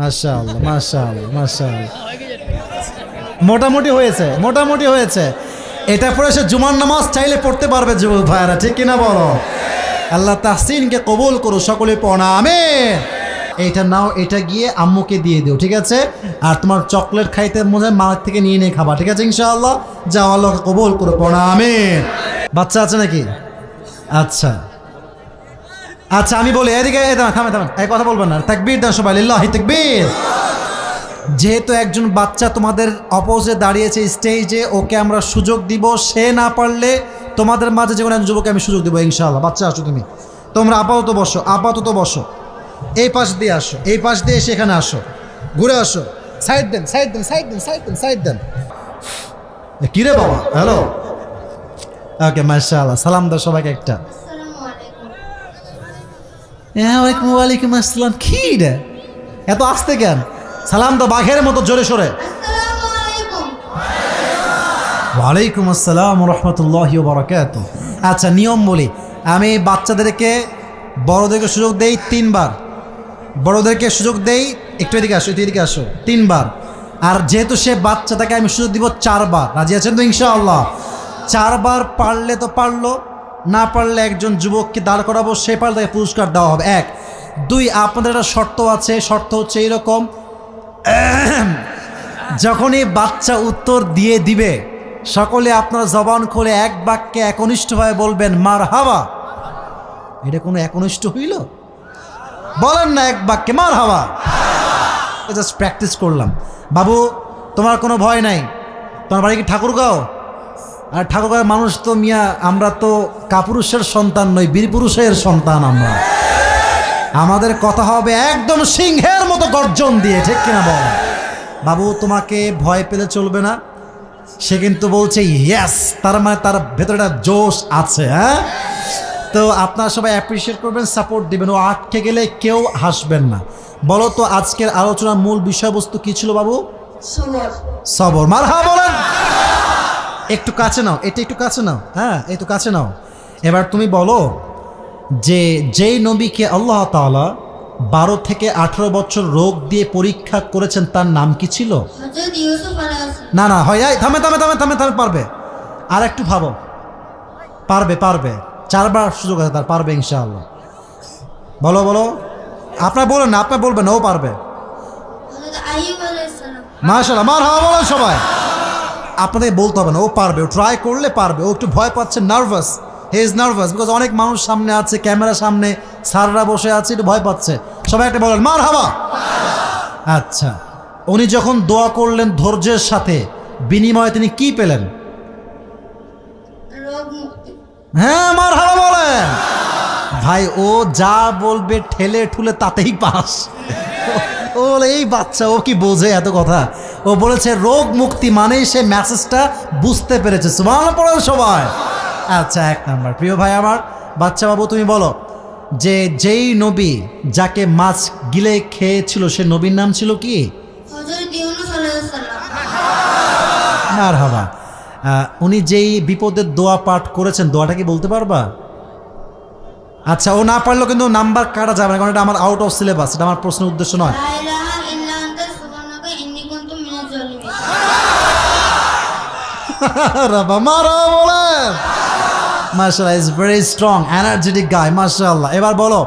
মাশাআল্লাহ মাশাআল্লাহ মাশাআল্লাহ। মোটামুটি হয়েছে মোটামুটি হয়েছে। এটা পরে সে জুমার নামাজ চাইলে পড়তে পারবে যুবক ভাইরা ঠিক কিনা বলো? আল্লাহ তাহসিনকে কবুল করো সকলে পড়া আমিন। এইটা নাও, এটা গিয়ে আম্মুকে দিয়ে দিও, ঠিক আছে? আর তোমার চকলেট খাইতে মনে হয় মার থেকে নিয়ে নিয়ে খাবা, ঠিক আছে ইনশাআল্লাহ? যাও আল্লাহকে কবুল করো পড়া আমিন। বাচ্চা আছে নাকি? আচ্ছা। আচ্ছা আমি বলি, এদিকে থামে থামেন এই কথা বলবেন না। তাকবীর দেন সবাই, লিল্লাহি তাকবীর। যেহেতু একজন বাচ্চা তোমাদের অপোজে দাঁড়িয়েছে স্টেজে, ওকে আমরা সুযোগ দিব, সে না পারলে তোমাদের মাঝে যে কোনো একজন যুবকে আমি সুযোগ দিব, ইনশাআল্লাহ। বাচ্চা আসো তুমি। তোমরা আপাতত বসো আপাতত বসো। এই পাশ দিয়ে আসো, এই পাশ দিয়ে সেখানে আসো। ঘুরে আসো। সাইড দেন সাইড দেন সাইড দেন সাইড দেন সাইড দেন। কিরে বাবা? হ্যালো? ওকে, মাশাআল্লাহ, সালাম দাও সবাইকে একটা। হ্যাঁ ওয়ালাইকুম ওয়ালাইকুম আসসালাম। কি রে? এত আসতে কেন? সালাম তো বাঘের মতো জোরে সরে। ওয়ালাইকুম আসসালাম রহমতুল্লাহ বরকাত আচ্ছা নিয়ম বলি। আমি বাচ্চাদেরকে, বড়দেরকে সুযোগ দেই তিনবার। বড়দেরকে সুযোগ দেই, একটু এদিকে আসো, একটু এদিকে আসো। তিনবার। আর যেহেতু সে বাচ্চা তাকে আমি সুযোগ দিব চারবার। রাজি আছেন তো ইনশাআল্লাহ? চারবার পারলে তো পারল না পারলে একজন যুবককে দাঁড় করাবো, সে পারলে তাকে পুরস্কার দেওয়া হবে। এক। দুই, আপনাদের একটা শর্ত আছে, শর্ত হচ্ছে এইরকম। যখনই বাচ্চা উত্তর দিয়ে দিবে, সকলে আপনার জবান খুলে এক বাক্যে একনিষ্ঠভাবে বলবেন মার হাওয়া এটা কোনো একনিষ্ঠ হইল? বলেন না এক বাক্যে মার হাওয়া জাস্ট প্র্যাকটিস করলাম। বাবু, তোমার কোনো ভয় নাই? তোমার বাড়ি কি ঠাকুরগাঁও? আর ঠাকুরগাঁয়ের মানুষ তো মিয়া আমরা তো কাপুরুষের সন্তান নই বীরপুরুষের সন্তান আমরা। আমাদের কথা হবে একদম সিংহের মতো গর্জন দিয়ে ঠিক কিনা বল? বাবু তোমাকে ভয় পেলে চলবে না। সে কিন্তু বলছে ইয়েস তার মানে তার ভেতরে একটা জোশ আছে হ্যাঁ? তো আপনারা সবাই অ্যাপ্রিসিয়েট করবেন সাপোর্ট দিবেন। ও আটকে গেলে কেউ হাসবেন না। বলো তো আজকের আলোচনার মূল বিষয়বস্তু কি ছিল বাবু? সবর। মার হা একটু কাছে নাও এটা একটু কাছে নাও হ্যাঁ একটু কাছে নাও। এবার তুমি বলো যে যেই নবীকে আল্লাহ তাআলা বারো থেকে আঠারো বছর রোগ দিয়ে পরীক্ষা করেছেন তার নাম কি ছিল? না না হয় থামে থামে থামে থামে থামে পারবে। আর একটু ভাবো। পারবে পারবে। চারবার সুযোগ আছে তার পারবে ইনশাআল্লাহ। বলো বলো। আপনার বলেন না আপনার বলবেন ও পারবে। মাশাল্লাহ মার হাওয়া বলেন সবাই। আপনাদের বলতে হবে না ও পারবে ও ট্রাই করলে পারবে ও একটু ভয় পাচ্ছে nervous he is nervous because অনেক মানুষ সামনে আছে ক্যামেরা সামনে সাররা বসে আছে একটু ভয় পাচ্ছে। সবাই একটা বলেন মার হাওয়া আচ্ছা উনি যখন দোয়া করলেন ধৈর্যের সাথে বিনিময়ে তিনি কি পেলেন? হ্যাঁ মার হাওয়া বলেন! ভাই ও যা বলবে ঠেলে ঠুলে তাতেই পাস। ও বলে এই বাচ্চা ও কি বোঝে এত কথা? ও বলেছে রোগ মুক্তি মানেই সে মেসেজটা বুঝতে পেরেছে। সুমান পড়েন সবাই। আচ্ছা এক নাম্বার। প্রিয় ভাই আমার বাচ্চা বাবু তুমি বলো যে যেই নবী যাকে মাছ গিলে খেয়েছিল সে নবীর নাম ছিল কি? আর হাবা উনি যেই বিপদের দোয়া পাঠ করেছেন দোয়াটা কি বলতে পারবা? আচ্ছা ও না পারলেও কিন্তু নাম্বার কাটা যাবে না কারণ এটা আমার আউট অফ সিলেবাস এটা আমার প্রশ্নের উদ্দেশ্য নয়। লা ইলাহা ইল্লা আনতা সুবহানাকা ইন্নী কুনতু মিনাজ জালিমিন রাবা মারা বলেন মাশাআল্লাহ is very strong energetic guy মাশাআল্লাহ। এবার বলো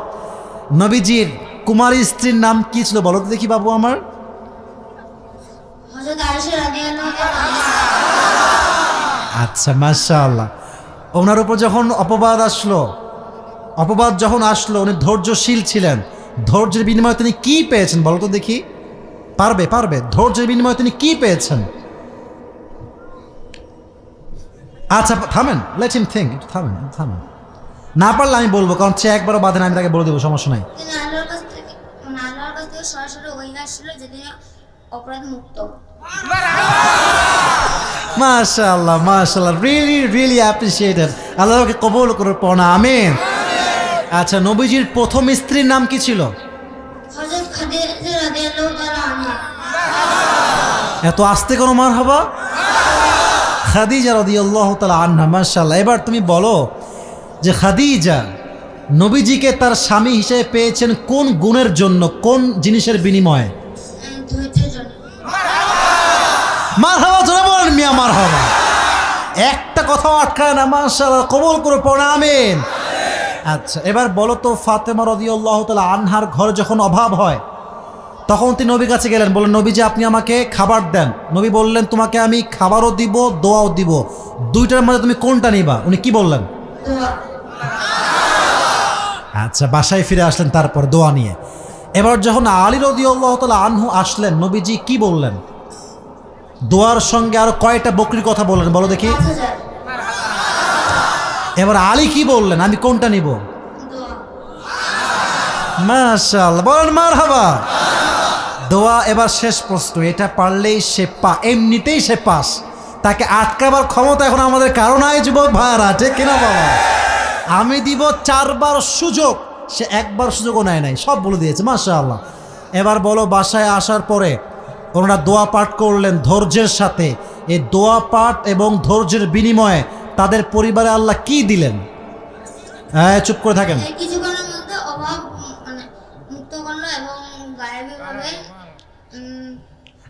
নবীজির কুমারী স্ত্রীর নাম কি ছিল? বলো তো দেখি বাবু আমার। আচ্ছা মাশাআল্লাহ। ওনার উপর যখন অপবাদ আসলো অপবাদ যখন আসলো উনি ধৈর্যশীল ছিলেন। ধৈর্যের বিনিময়ে তিনি কি পেয়েছেন বলো তো দেখি? পারবে পারবে। ধৈর্যের বিনিময়ে তিনি কি পেয়েছেন? আচ্ছা থামেন। লেট হিম থিঙ্ক থামেন থামেন। না পারলে আমি বলব কারণ সে একবারও বাদে না আমি তাকে বলে দেবো সমস্যা নাই। মাশাআল্লাহ মাশাআল্লাহ। রিয়েলি রিয়েলি অ্যাপ্রিসিয়েটেড আল্লাহকে কবুল করে পড়া আমিন। আচ্ছা নবীজির প্রথম স্ত্রীর নাম কি ছিল? এত আসতে কোনো মার হবা খাদিজা রদিয়াল্লাহ তালা আন্না মার্শাল এবার তুমি বলো যে খাদিজা নবীজিকে তার স্বামী হিসেবে পেয়েছেন কোন গুণের জন্য কোন জিনিসের বিনিময়ে? মার হাওয়া ধরে বলেন মিয়া মার একটা কথাও আটকায় না মার্শাল্লাহ কবল করে পড়া আমেন। আচ্ছা এবার বলো তো ফাতেমা রদিউল্লাহ তালা আনহার ঘরে যখন অভাব হয়, তখন তিনি নবীর কাছে গেলেন, বললেন নবী যে আপনি আমাকে খাবার দেন। নবী বললেন, তোমাকে আমি খাবারও দিব, দোয়াও দিব। দুইটার মধ্যে তুমি কোনটা নিবা? উনি কি বললেন? আচ্ছা বাসায় ফিরে আসলেন তারপর দোয়া নিয়ে। এবার যখন আলী রদিউল্লাহ তালা আনহু আসলেন, নবীজি কি বললেন? দোয়ার সঙ্গে আরও কয়টা বকরির কথা বললেন, বলো দেখি। হাজার এবার আলী কি বললেন? আমি কোনটা নিব? মাশাআল্লাহ, বলেন মার হাবা দোয়া এবার শেষ প্রশ্ন, এটা পারলেই সে পা, এমনিতেই সে পাস। তাকে আটকাবার ক্ষমতা এখন আমাদের কারণ আয় যুবক ভাইয়ারা ঠিক কিনা বাবা? আমি দিব চারবার সুযোগ, সে একবার সুযোগও নেয় নাই, সব বলে দিয়েছে, মাশাআল্লাহ। এবার বলো, বাসায় আসার পরে ওনারা দোয়া পাঠ করলেন ধৈর্যের সাথে। এই দোয়া পাঠ এবং ধৈর্যের বিনিময়ে তাদের পরিবারে আল্লাহ কি দিলেন? হ্যাঁ চুপ করে থাকেন। এই মানে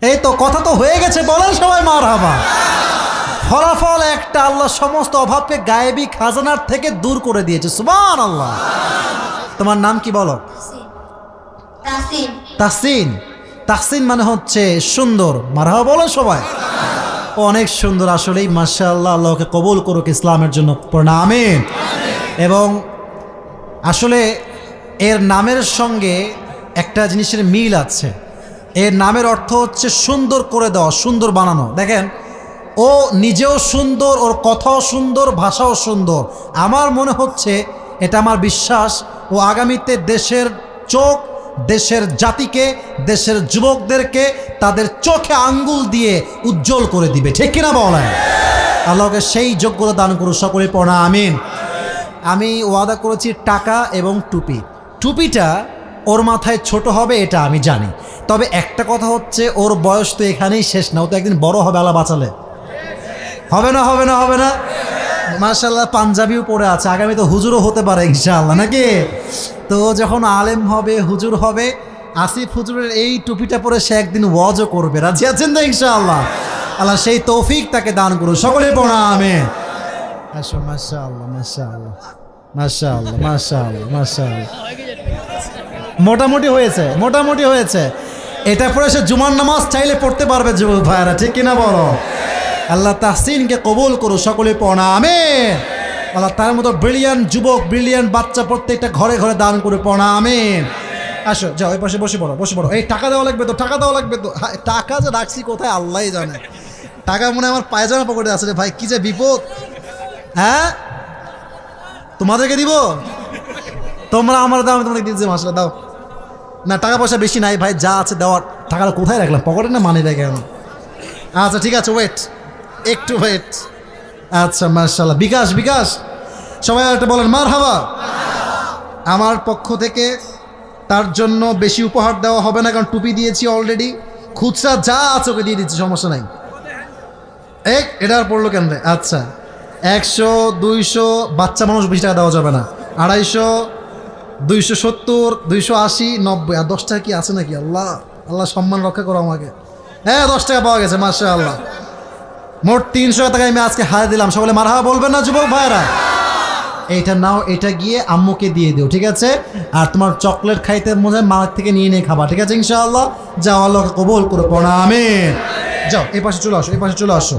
এই তো কথা তো হয়ে গেছে বলেন সবাই মার হাবা ফলাফল একটা আল্লাহ সমস্ত অভাবকে গায়েবী খাজানার থেকে দূর করে দিয়েছে সুবান আল্লাহ তোমার নাম কি বলো? তাসিন তাসিন মানে হচ্ছে সুন্দর। মারহাবা বলো সবাই। অনেক সুন্দর আসলেই মাসা আল্লাহ আল্লাহকে কবুল করুক ইসলামের জন্য প্রণামে এবং আসলে এর নামের সঙ্গে একটা জিনিসের মিল আছে। এর নামের অর্থ হচ্ছে সুন্দর করে দেওয়া, সুন্দর বানানো। দেখেন, ও নিজেও সুন্দর, ওর কথাও সুন্দর, ভাষাও সুন্দর। আমার মনে হচ্ছে এটা আমার বিশ্বাস, ও আগামীতে দেশের চোখ দেশের জাতিকে, দেশের যুবকদেরকে তাদের চোখে আঙ্গুল দিয়ে উজ্জ্বল করে দিবে। ঠিক কিনা বলেন? আল্লাহকে সেই যোগ্যতা দান করুন সকলে পড়া, আমিন। আমি ওয়াদা করেছি টাকা এবং টুপি। টুপিটা ওর মাথায় ছোট হবে, এটা আমি জানি। তবে একটা কথা হচ্ছে, ওর বয়স তো এখানেই শেষ না, ও তো একদিন বড় হবে, আল্লাহ বাঁচালে। হবে না হবে না হবে না? মার্শাল্লাহ পাঞ্জাবিও পরে আছে। আগামী তো হুজুরও হতে পারে ইনশাআল্লাহ, নাকি? তো যখন আলেম হবে, হুজুর হবে, আসিফ হুজুরের এই টুপিটা পরে সে একদিন ওয়াজও করবে। রাজি আছেন তো ইনশাআল্লাহ? আল্লাহ সেই তৌফিক তাকে দান করুন সকলে পড়া আমি আসো মোটামুটি হয়েছে মোটামুটি হয়েছে। এটা পরে সে জুমার নামাজ চাইলে পড়তে পারবে যুবক ভাইয়ারা, ঠিক কিনা বলো? আল্লাহ তাহসিনকে কবুল করু সকলে পড়া আমি আল্লাহ তার মতো ব্রিলিয়ান যুবক ব্রিলিয়ান বাচ্চা প্রত্যেকটা ঘরে ঘরে দান করে পড়া আমি আসো যাও ওই পাশে বসে পড়ো বসে পড়ো। এই টাকা দেওয়া লাগবে তো টাকা দেওয়া লাগবে তো। হ্যাঁ, টাকা যে রাখছি কোথায় আল্লাহই জানে। টাকা মনে আমার পায়জামা পকেটে আছে ভাই কি যে বিপদ। হ্যাঁ? তোমাদেরকে দিব? তোমরা আমার দাও আমি তোমাদের দিচ্ছি মাসলা দাও। না টাকা পয়সা বেশি নাই ভাই যা আছে দেওয়ার টাকাটা কোথায় রাখলাম? পকেটে না মানি রেখে আমি আচ্ছা ঠিক আছে ওয়েট একটু ওয়েট আচ্ছা মার্শাল্লাহ বিকাশ বিকাশ, সবাই একটা বলেন মার হাবা আমার পক্ষ থেকে তার জন্য বেশি উপহার দেওয়া হবে না, কারণ টুপি দিয়েছি অলরেডি খুচরা যা আছে ওকে দিয়ে দিচ্ছি, সমস্যা নাই। এক এটা আর পড়ল কেন রে? আচ্ছা একশো, দুইশো, বাচ্চা মানুষ বেশি টাকা দেওয়া যাবে না। আড়াইশো, দুইশো সত্তর, দুইশো আশি, নব্বই। আর দশ টাকা কি আছে নাকি? আল্লাহ আল্লাহ সম্মান রক্ষা করো আমাকে। হ্যাঁ দশ টাকা পাওয়া গেছে মাসা আল্লাহ মোট তিনশো টাকা আমি আজকে হারে দিলাম। সকলে মারহা বলবেন না, যুবক ভাইরা এইটা নাও, এটা গিয়ে আম্মুকে দিয়ে দিও, ঠিক আছে? আর তোমার চকলেট খাইতে মনে মার থেকে নিয়ে নিয়ে খাবা, ঠিক আছে ইনশাআল্লাহ? যাও, আল্লাহকে কবুল করে, পড়া আমি যাও, এই পাশে চলে আসো, এই পাশে চলে আসো।